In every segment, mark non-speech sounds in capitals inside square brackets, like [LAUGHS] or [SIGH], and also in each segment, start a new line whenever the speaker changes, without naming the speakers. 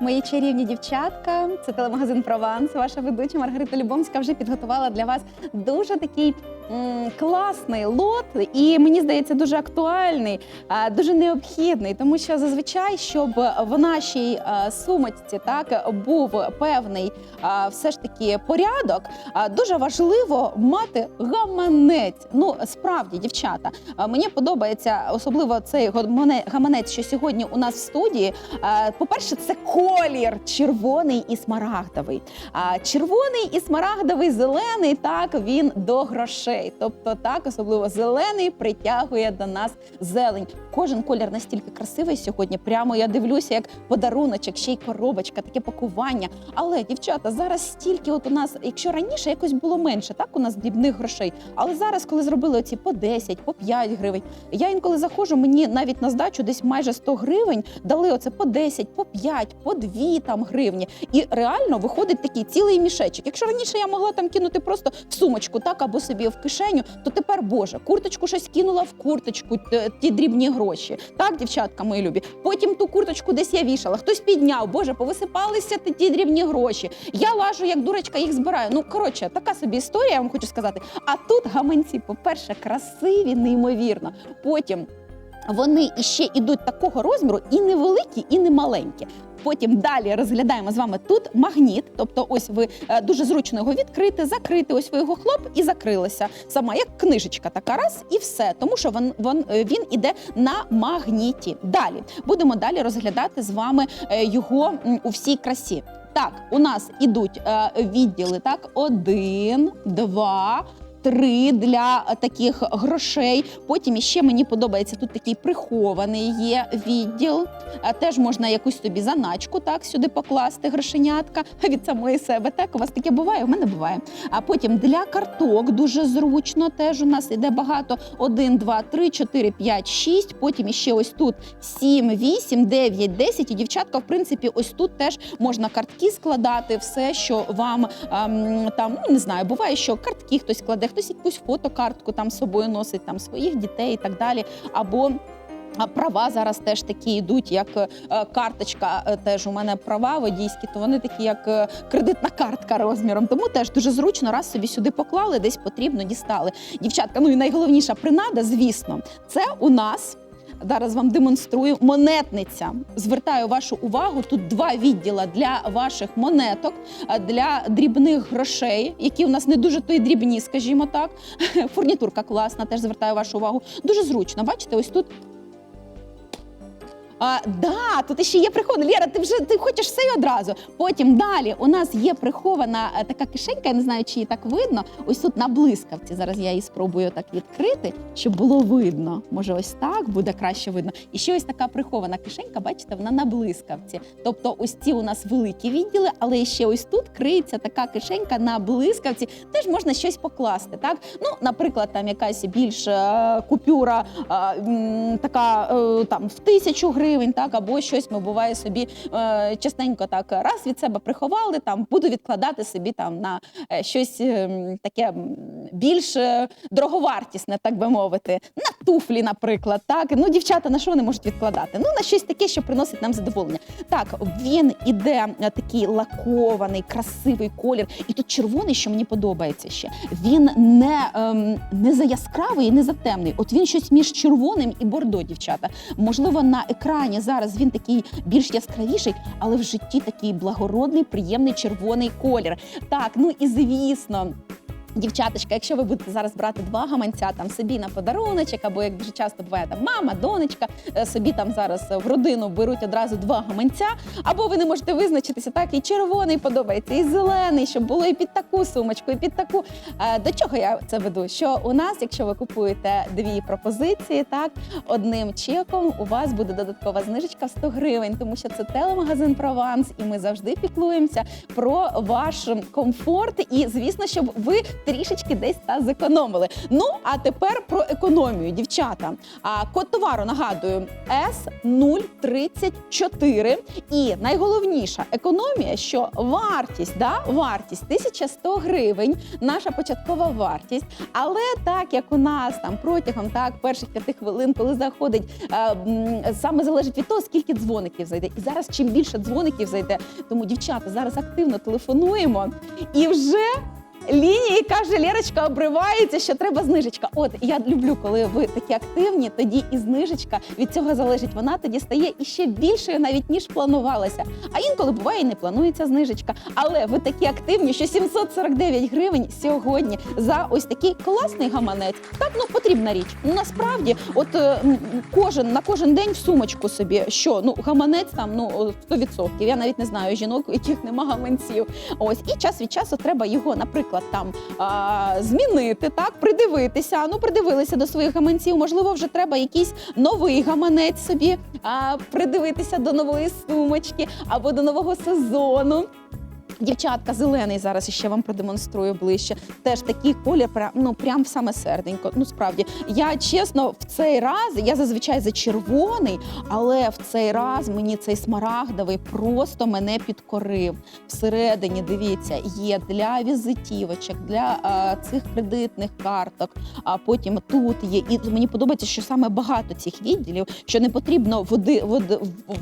мої чарівні дівчатка. Це телемагазин Прованс. Ваша ведуча Маргарита Любомська вже підготувала для вас дуже такий класний лот, і мені здається, дуже актуальний, дуже необхідний, тому що зазвичай, щоб в нашій сумочці так був певний все ж таки порядок, дуже важливо мати гаманець. Ну справді, дівчата, мені подобається особливо цей гамане- гаманець, що сьогодні у нас в студії. По-перше, це колір червоний і смарагдовий. А червоний і смарагдовий, зелений, так він до грошей. Тобто, так, особливо зелений притягує до нас зелень. Кожен колір настільки красивий сьогодні. Прямо я дивлюся, як подаруночок, ще й коробочка, таке пакування. Але дівчата, зараз стільки, от у нас, якщо раніше якось було менше, так у нас дрібних грошей. Але зараз, коли зробили оці по 10, по 5 гривень, я інколи заходжу, мені навіть на здачу десь майже 100 гривень дали оце по 10, по 5, по 2 там гривні. І реально виходить такий цілий мішечок. Якщо раніше я могла там кинути просто в сумочку, так або собі в кишеню, то тепер Боже, курточку щось кинула в курточку, ті дрібні гроші. Так, дівчатка, мої любі. Потім ту курточку десь я вішала, хтось підняв, Боже, повисипалися ті- дрібні гроші. Я лажу, як дурочка, їх збираю. Ну коротше, така собі історія, я вам хочу сказати. А тут гаманці, по-перше, красиві, неймовірно. Потім вони іще ідуть такого розміру, і невеликі, і не маленькі. Потім далі розглядаємо з вами тут магніт, тобто ось ви е, дуже зручно його відкрити, закрити. Ось ви його хлоп і закрилися. Сама як книжечка, така раз і все. Тому що він, він, е, він іде на магніті. Далі будемо далі розглядати з вами е, його у всій красі. Так, у нас ідуть відділи. Так, один, два. Три для е, таких грошей. Потім іще мені подобається тут такий прихований є відділ. Е, Теж можна якусь собі заначку так сюди покласти грошенятка [LAUGHS] від самої себе. Так у вас таке буває? У мене буває. А потім для карток дуже зручно. Теж у нас іде багато: 1, 2, 3, 4, 5, 6. Потім іще ось тут 7, 8, 9, 10. І дівчатка, в принципі, ось тут теж можна картки складати, все, що вам ем, там ну не знаю, буває, що картки хтось кладе, хтось якусь фотокартку там з собою носить, там своїх дітей і так далі. Або права зараз теж такі йдуть, як е, карточка. е, Теж у мене права водійські, то вони такі, як е, кредитна картка розміром. Тому теж дуже зручно раз собі сюди поклали, десь потрібно дістали. Дівчатка, ну і найголовніша принада, звісно, це у нас. Зараз вам демонструю монетниця. Звертаю вашу увагу. Тут два відділа для ваших монеток, для дрібних грошей, які у нас не дуже то й дрібні, скажімо так. [LAUGHS] Фурнітурка класна, теж звертаю вашу увагу. Дуже зручно. Бачите, ось тут. А, да, тут ще є прихована. Лєра, ти вже ти хочеш все одразу. Потім далі у нас є прихована е, така кишенька, я не знаю, чи її так видно. Ось тут на блискавці. Зараз я її спробую так відкрити, щоб було видно. Може, ось так буде краще видно. І ще ось така прихована кишенька, бачите, вона на блискавці. Тобто, ось ці у нас великі відділи, але ще ось тут криється така кишенька на блискавці. Теж можна щось покласти. Так, ну, наприклад, там якась більш е, купюра, е, така там в тисячу гривень, так або щось ми буває собі е, частенько так раз від себе приховали. Там буду відкладати собі там на е, щось е, таке більш е, дороговартісне, так би мовити, на туфлі, наприклад. Так ну дівчата на що вони можуть відкладати? Ну на щось таке, що приносить нам задоволення. Так, він іде е, такий лакований, красивий колір, і тут червоний, що мені подобається ще. Він не, ем, не за яскравий не за темний. От він щось між червоним і бордо, дівчата. Можливо, на екрані зараз він такий більш яскравіший, але в житті такий благородний, приємний червоний колір. Так, ну і звісно. Дівчаточка, якщо ви будете зараз брати два гаманця там собі на подаруночок, або як дуже часто буває там мама, донечка, е, собі там зараз в родину беруть одразу два гаманця, або ви не можете визначитися, так і червоний подобається, і зелений, щоб було і під таку сумочку, і під таку. Е, До чого я це веду? Що у нас, якщо ви купуєте дві пропозиції, так одним чеком у вас буде додаткова знижечка в 100 гривень, тому що це телемагазин Прованс, і ми завжди піклуємося про ваш комфорт. І звісно, щоб ви трішечки десь та зекономили. Ну а тепер про економію, дівчата. А код товару нагадую С034. І найголовніша економія, що вартість, да, вартість 1100 гривень, наша початкова вартість. Але так як у нас там протягом так перших п'яти хвилин, коли заходить, е, саме залежить від того, скільки дзвоників зайде. І зараз чим більше дзвоників зайде, тому дівчата зараз активно телефонуємо і вже. Лінії каже Лєрочка, обривається, що треба знижечка. От я люблю, коли ви такі активні, тоді і знижечка від цього залежить. Вона тоді стає іще більшою, навіть ніж планувалася. А інколи буває і не планується знижечка. Але ви такі активні, що 749 гривень сьогодні за ось такий класний гаманець. Так ну потрібна річ. Насправді, от е, кожен на кожен день в сумочку собі, що ну гаманець там ну 100%. Я навіть не знаю жінок, у яких нема гаманців. Ось і час від часу треба його, наприклад, там а, змінити, так придивитися. Ну, придивилися до своїх гаманців. Можливо, вже треба якийсь новий гаманець собі а, придивитися до нової сумочки або до нового сезону. Дівчатка, зелений зараз ще вам продемонструю ближче. Теж такий колір, ну прям саме серденько. Ну справді, я чесно, в цей раз я зазвичай за червоний, але в цей раз мені цей смарагдовий просто мене підкорив. Всередині, дивіться, є для візитівочок, для е, цих кредитних карток. А потім тут є. І мені подобається, що саме багато цих відділів, що не потрібно в один,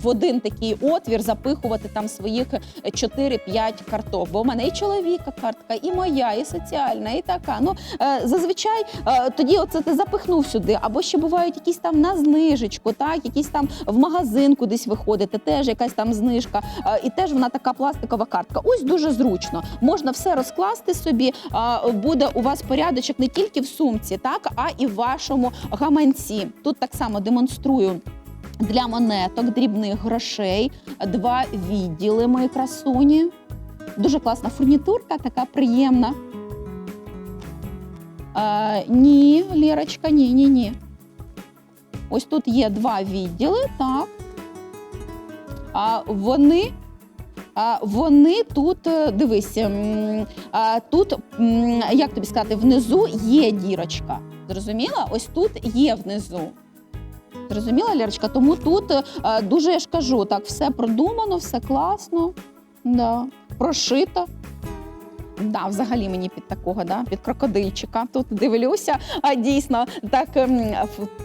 в один такий отвір запихувати там своїх 4-5 карток. Бо в мене і чоловіка картка, і моя, і соціальна, і така. Ну е, зазвичай е, тоді оце ти запихнув сюди, або ще бувають якісь там на знижечку, так, якісь там в магазин кудись виходити, теж якась там знижка, е, і теж вона така пластикова картка. Ось дуже зручно. Можна все розкласти собі. буде у вас порядочок не тільки в сумці, так, а і в вашому гаманці. Тут так само демонструю. Для монеток, дрібних грошей, два відділи мої красуні. Дуже класна фурнітурка, така приємна. Е, ні, Лєрочка, ні, ні, ні. Ось тут є два відділи, так. А вони, вони тут, е, дивись, тут, як тобі сказати, внизу є дірочка. Зрозуміла? Ось тут є внизу. Зрозуміла, Лєрочка? Тому тут е, дуже я ж кажу, так, все продумано, все класно, да. прошито. Да, взагалі мені під такого, да, під крокодильчика. Тут дивлюся, а дійсно так ем,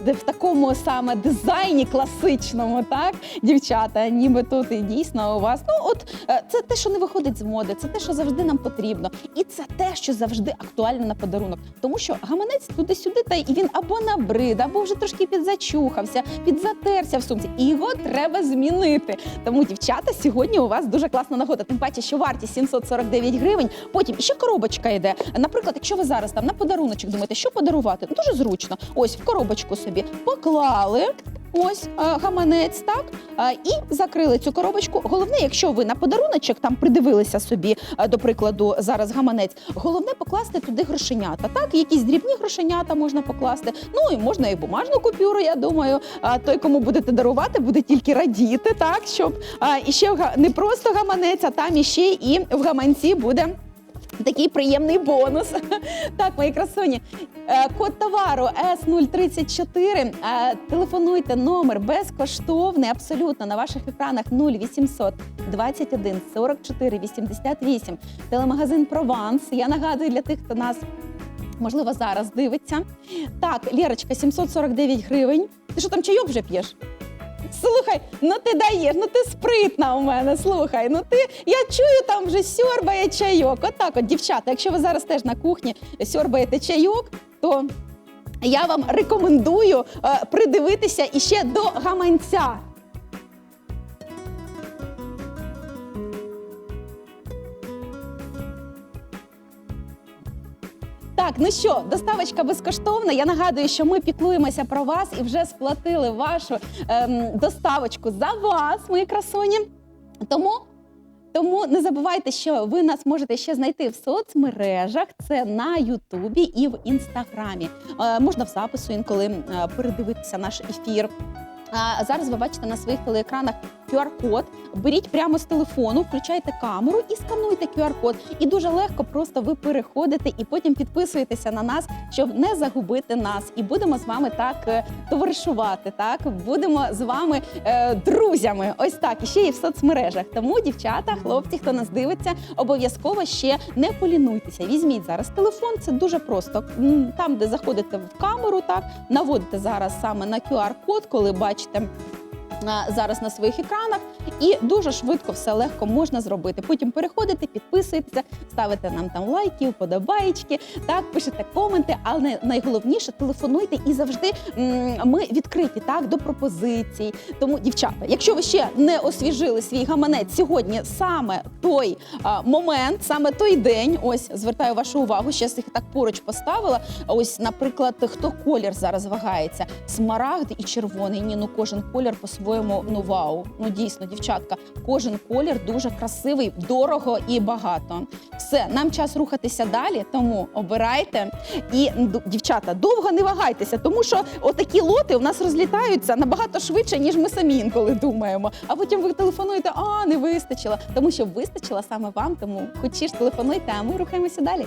в, в такому саме дизайні класичному, так, дівчата, ніби тут і дійсно у вас. Ну, от е, це те, що не виходить з моди, це те, що завжди нам потрібно, і це те, що завжди актуально на подарунок. Тому що гаманець туди-сюди, та й він або набрид, або вже трошки підзачухався, підзатерся в сумці, і його треба змінити. Тому, дівчата, сьогодні у вас дуже класна нагода. Тим паче, що вартість 749 гривень. Потім ще коробочка йде. Наприклад, якщо ви зараз там на подаруночок думаєте, що подарувати, дуже зручно. Ось в коробочку собі поклали. Ось е, гаманець, так е, і закрили цю коробочку. Головне, якщо ви на подаруночок там придивилися собі, е, до прикладу, зараз гаманець. Головне покласти туди грошенята. Так, якісь дрібні грошенята можна покласти. Ну і можна і бумажну купюру. Я думаю, той, кому будете дарувати, буде тільки радіти, так щоб і ще не просто гаманець, а там іще і в гаманці буде. Такий приємний бонус. [LAUGHS] Так, мої красуні. Е, Код товару С034. Е, Телефонуйте номер безкоштовний, абсолютно на ваших екранах 0800 21 44 88. Телемагазин Прованс. Я нагадую для тих, хто нас. Можливо, зараз дивиться. Так, Лєрочка, 749 гривень. Ти що там чайок вже п'єш? Слухай, ну ти даєш, ну ти спритна у мене. Слухай, ну ти я чую, там вже сьорбає чайок. Отак, от, дівчата, якщо ви зараз теж на кухні сьорбаєте чайок, то я вам рекомендую е, придивитися іще до гаманця. Так, ну що, доставочка безкоштовна. Я нагадую, що ми піклуємося про вас і вже сплатили вашу ем, доставочку за вас, мої красуні. Тому. Тому не забувайте, що ви нас можете ще знайти в соцмережах. Це на Ютубі і в Інстаграмі. Е, можна в запису інколи е, передивитися наш ефір. А зараз ви бачите на своїх телеекранах QR-код, беріть прямо з телефону, включайте камеру і скануйте QR-код. І дуже легко просто ви переходите і потім підписуєтеся на нас, щоб не загубити нас. І будемо з вами так е, товаришувати. Так будемо з вами е, друзями. Ось так і ще і в соцмережах. Тому, дівчата, хлопці, хто нас дивиться, обов'язково ще не полінуйтеся. Візьміть зараз телефон. Це дуже просто. Там, де заходите в камеру, так наводите зараз саме на QR-код, коли бачите. Зараз на своїх екранах і дуже швидко все легко можна зробити. Потім переходите, підписуєтеся, ставите нам там лайки, вподобаєчки, так пишете коменти. Але найголовніше телефонуйте і завжди ми відкриті так до пропозицій. Тому, дівчата, якщо ви ще не освіжили свій гаманець сьогодні, саме той а, момент, саме той день. Ось звертаю вашу увагу. Щас їх так поруч поставила. Ось, наприклад, хто колір зараз вагається? Смарагд і червоний. Ні, ну кожен колір по-своєму ну вау. Ну дійсно, дівчатка, кожен колір дуже красивий, дорого і багато. Все, нам час рухатися далі, тому обирайте. І дівчата, довго не вагайтеся, тому що отакі лоти у нас розлітаються набагато швидше, ніж ми самі інколи думаємо. А потім ви телефонуєте, а не вистачило. Тому що вистачило саме вам. Тому хочеш телефонуйте, а ми рухаємося далі.